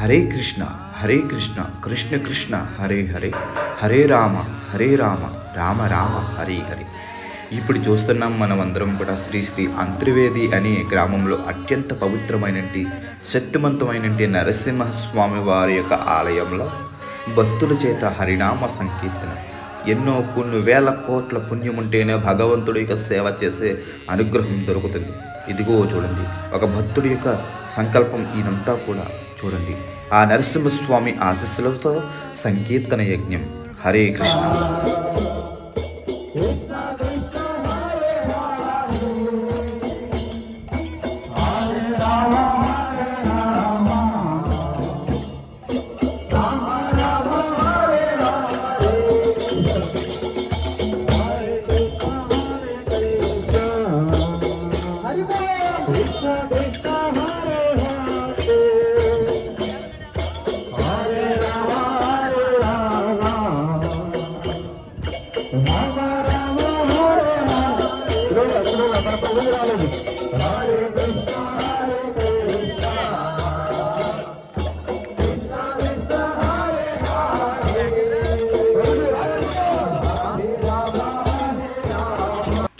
హరే కృష్ణ హరే కృష్ణ కృష్ణ కృష్ణ హరే హరే హరే రామ హరే రామ రామ రామ హరే హరే. ఇప్పుడు చూస్తున్నాం మనం అందరం కూడా శ్రీ శ్రీ అంతర్వేది అనే గ్రామంలో అత్యంత పవిత్రమైనటి శక్తివంతమైనటి నరసింహస్వామి వారి యొక్క ఆలయంలో భక్తుల చేత హరినామ సంకీర్తన. ఎన్నో కొన్ని వేల కోట్ల పుణ్యం ఉంటేనే భగవంతుడి యొక్క సేవ చేసే అనుగ్రహం దొరుకుతుంది. ఇదిగో చూడండి ఒక భక్తుడి యొక్క సంకల్పం ఇదంతా కూడా. చూడండి. ఆ నరసింహస్వామి ఆశస్సులతో సంకీర్తన యజ్ఞం. హరే కృష్ణ.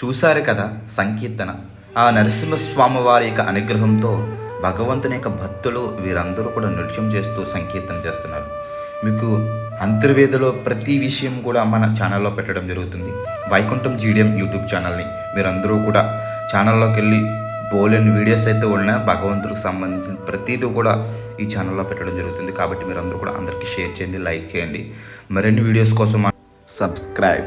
చూశారు కదా సంకీర్తన. ఆ నరసింహస్వామి వారి యొక్క అనుగ్రహంతో భగవంతుని యొక్క భక్తులు వీరందరూ కూడా నృత్యం చేస్తూ సంకీర్తన చేస్తున్నారు. మీకు అంతర్వేదలో ప్రతి విషయం కూడా మన ఛానల్లో పెట్టడం జరుగుతుంది. వైకుంఠం జీడిఎం యూట్యూబ్ ఛానల్ని మీరందరూ కూడా ఛానల్లోకి వెళ్ళి బోలెన్ వీడియోస్ అయితే ఉన్న భగవంతుడికి సంబంధించిన ప్రతిదీ కూడా ఈ ఛానల్లో పెట్టడం జరుగుతుంది. కాబట్టి మీరు అందరూ కూడా అందరికీ షేర్ చేయండి లైక్ చేయండి. మరిన్ని వీడియోస్ కోసం సబ్స్క్రైబ్